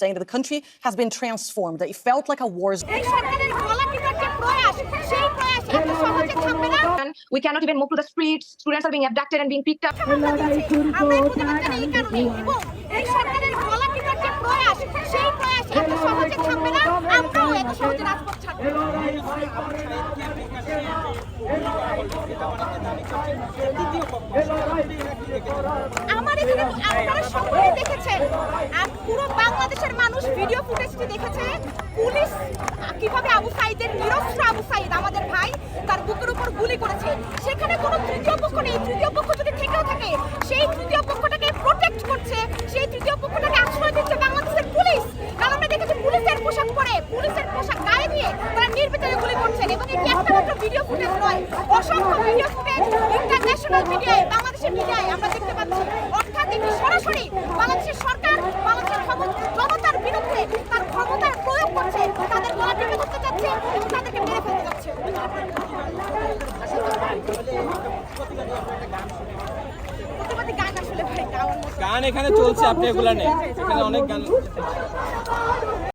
saying that the country has been transformed, that it felt like a war zone. এই সরকারের গলা tipper যে প্রয়াস সেই প্রয়াস এত সহজে থামবে না We cannot even move to the streets. Students are being abducted and being picked up. আমরা দিয়েছি। আমরা এই প্রতিবাদটা এই কারণে এবং এই সরকারের গলা টিপার যে প্রয়াস সেই প্রয়াস এত সহজে থামবে না আমরাও এত সহজে রাজপথ ছাড়বো না। আমার এখানে আপনারা সকলেই দেখেছেন আর পুরো বাংলাদেশের মানুষ ভিডিও ফুটেজটি দেখেছে। পুলিশ কীভাবে আবু সাইদের, নিরস্ত্র আবু সাইদ, আমাদের ভাই তার বুকের উপর গুলি করেছে। সেখানে কোনো তৃতীয় পক্ষ নেই। তৃতীয় পক্ষ যদি থেকেও থাকে, সেই তৃতীয় পক্ষটাকে প্রোটেক্ট করছে। সেই তৃতীয় পক্ষটাকে আশ্রয় দিচ্ছে বাংলাদেশের পুলিশ। কারণ আমরা দেখেছি পুলিশের পোশাক পরে, পুলিশের পোশাক গায়ে দিয়ে তারা নির্বিচারে গুলি করছেন। এবং এটি একটা মাত্র ভিডিও ফুটেজ নয়, অসংখ্য ভিডিও ফুটেজ ইন্টারন্যাশনাল মিডিয়ায় বাংলাদেশের মিডিয়ায় গান এখানে চলছে আপনি এগুলা নেই এখানে অনেক গান